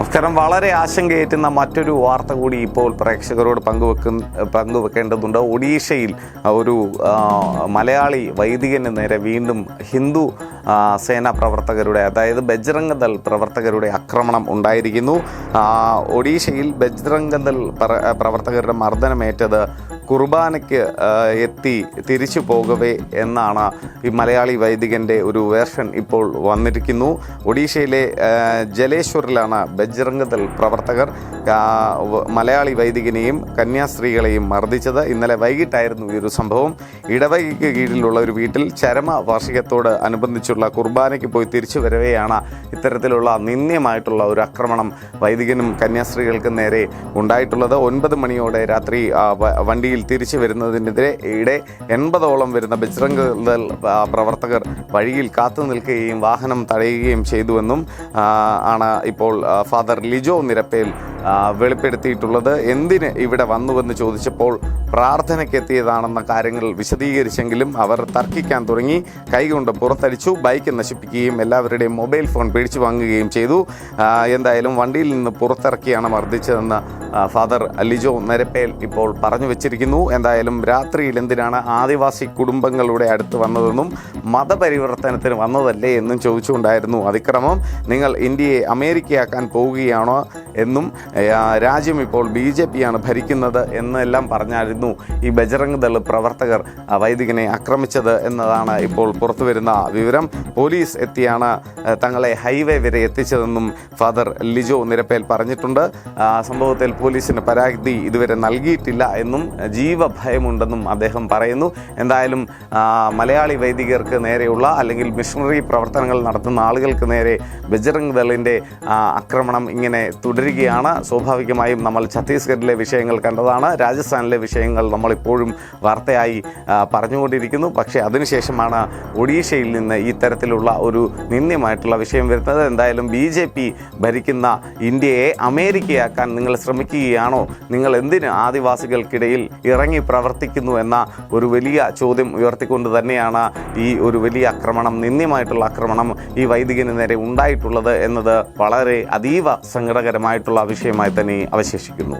നമസ്കാരം. വളരെ ആശങ്കയേറ്റുന്ന മറ്റൊരു വാർത്ത കൂടി ഇപ്പോൾ പ്രേക്ഷകരോട് പങ്കുവെക്കുന്ന പങ്കുവെക്കേണ്ടതുണ്ട്. ഒഡീഷയിൽ ഒരു മലയാളി വൈദികന് നേരെ വീണ്ടും ഹിന്ദു സേനാ പ്രവർത്തകരുടെ അതായത് ബജ്രംഗ് ദൾ പ്രവർത്തകരുടെ ആക്രമണം ഉണ്ടായിരിക്കുന്നു. ഒഡീഷയിൽ ബജ്രംഗ് ദൾ പ്ര- പ്രവർത്തകരുടെ മർദ്ദനമേറ്റത് കുർബാനയ്ക്ക് എത്തി തിരിച്ചു പോകവേ എന്നാണ് ഈ മലയാളി വൈദികന്റെ ഒരു വേർഷൻ ഇപ്പോൾ വന്നിരിക്കുന്നു. ഒഡീഷയിലെ ജലേശ്വറിലാണ് ബജ്രംഗ് പ്രവർത്തകർ മലയാളി വൈദികനെയും കന്യാസ്ത്രീകളെയും മർദ്ദിച്ചത്. ഇന്നലെ വൈകിട്ടായിരുന്നു ഈ ഒരു സംഭവം. ഇടവകയ്ക്ക് കീഴിലുള്ള ഒരു വീട്ടിൽ ചരമ വാർഷികത്തോട് അനുബന്ധിച്ചുള്ള കുർബാനയ്ക്ക് പോയി തിരിച്ചു വരവെയാണ് ഇത്തരത്തിലുള്ള നിന്ദ്യമായിട്ടുള്ള ഒരു ആക്രമണം വൈദികനും കന്യാസ്ത്രീകൾക്കും നേരെ ഉണ്ടായിട്ടുള്ളത്. ഒൻപത് മണിയോടെ രാത്രി ആ, തിരിച്ചു വരുന്നതിനെതിരെ ഇടെ എൺപതോളം വരുന്ന ബജ്രംഗ് ദൾ പ്രവർത്തകർ വഴിയിൽ കാത്തു നിൽക്കുകയും വാഹനം തടയുകയും ചെയ്തുവെന്നും ആണ് ഇപ്പോൾ ഫാദർ ലിജോ നിരപ്പേൽ വെളിപ്പെടുത്തിയിട്ടുള്ളത്. എന്തിന് ഇവിടെ വന്നുവെന്ന് ചോദിച്ചപ്പോൾ പ്രാർത്ഥനയ്ക്ക് എത്തിയതാണെന്ന കാര്യങ്ങൾ വിശദീകരിച്ചെങ്കിലും അവർ തർക്കിക്കാൻ തുടങ്ങി. കൈകൊണ്ട് പുറത്തടിച്ചു ബൈക്ക് നശിപ്പിക്കുകയും എല്ലാവരുടെയും മൊബൈൽ ഫോൺ പിടിച്ചു വാങ്ങുകയും ചെയ്തു. എന്തായാലും വണ്ടിയിൽ നിന്ന് പുറത്തിറക്കിയാണ് മർദ്ദിച്ചതെന്ന് ഫാദർ അലിജോ നരപ്പേൽ ഇപ്പോൾ പറഞ്ഞു വെച്ചിരിക്കുന്നു. എന്തായാലും രാത്രിയിൽ എന്തിനാണ് ആദിവാസി കുടുംബങ്ങളുടെ അടുത്ത് വന്നതെന്നും മതപരിവർത്തനത്തിന് വന്നതല്ലേ എന്നും ചോദിച്ചുകൊണ്ടായിരുന്നു അതിക്രമം. നിങ്ങൾ ഇന്ത്യയെ അമേരിക്കയാക്കാൻ പോവുകയാണോ എന്നും രാജ്യം ഇപ്പോൾ ബി ജെ പിയാണ് ഭരിക്കുന്നത് എന്നെല്ലാം പറഞ്ഞായിരുന്നു ഈ ബജറംഗ് ദൾ പ്രവർത്തകർ വൈദികനെ ആക്രമിച്ചത് എന്നതാണ് ഇപ്പോൾ പുറത്തു വരുന്ന വിവരം. പോലീസ് എത്തിയാണ് തങ്ങളെ ഹൈവേ വരെ എത്തിച്ചതെന്നും ഫാദർ ലിജോ നിരപ്പേൽ പറഞ്ഞിട്ടുണ്ട്. സംഭവത്തിൽ പോലീസിന് പരാതി ഇതുവരെ നൽകിയിട്ടില്ല എന്നും ജീവഭയമുണ്ടെന്നും അദ്ദേഹം പറയുന്നു. എന്തായാലും മലയാളി വൈദികർക്ക് നേരെയുള്ള അല്ലെങ്കിൽ മിഷണറി പ്രവർത്തനങ്ങൾ നടത്തുന്ന ആളുകൾക്ക് നേരെ ബജറംഗ് ദളിന്റെ ആക്രമണം ഇങ്ങനെ തുടരുകയാണ്. സ്വാഭാവികമായും നമ്മൾ ഛത്തീസ്ഗഡിലെ വിഷയങ്ങൾ കണ്ടതാണ് രാജസ്ഥാനിലെ വിഷയങ്ങൾ നമ്മളിപ്പോഴും വാർത്തയായി പറഞ്ഞുകൊണ്ടിരിക്കുന്നു. പക്ഷേ അതിനുശേഷമാണ് ഒഡീഷയിൽ നിന്ന് ഈ തരത്തിലുള്ള ഒരു നിന്ദ്യമായിട്ടുള്ള വിഷയം വരുന്നത്. എന്തായാലും ബി ജെ പി ഭരിക്കുന്ന ഇന്ത്യയെ അമേരിക്കയാക്കാൻ നിങ്ങൾ ശ്രമിക്കുകയാണോ? നിങ്ങൾ എന്തിന് ആദിവാസികൾക്കിടയിൽ ഇറങ്ങി പ്രവർത്തിക്കുന്നു എന്ന ഒരു വലിയ ചോദ്യം ഉയർത്തിക്കൊണ്ട് തന്നെയാണ് ഈ ഒരു വലിയ ആക്രമണം നിന്ദ്യമായിട്ടുള്ള ആക്രമണം ഈ വൈദികന് നേരെ ഉണ്ടായിട്ടുള്ളത് എന്നത് വളരെ അതീവ സങ്കടകരമായിട്ടുള്ള വിഷയമായി തന്നെ അവശേഷിക്കുന്നു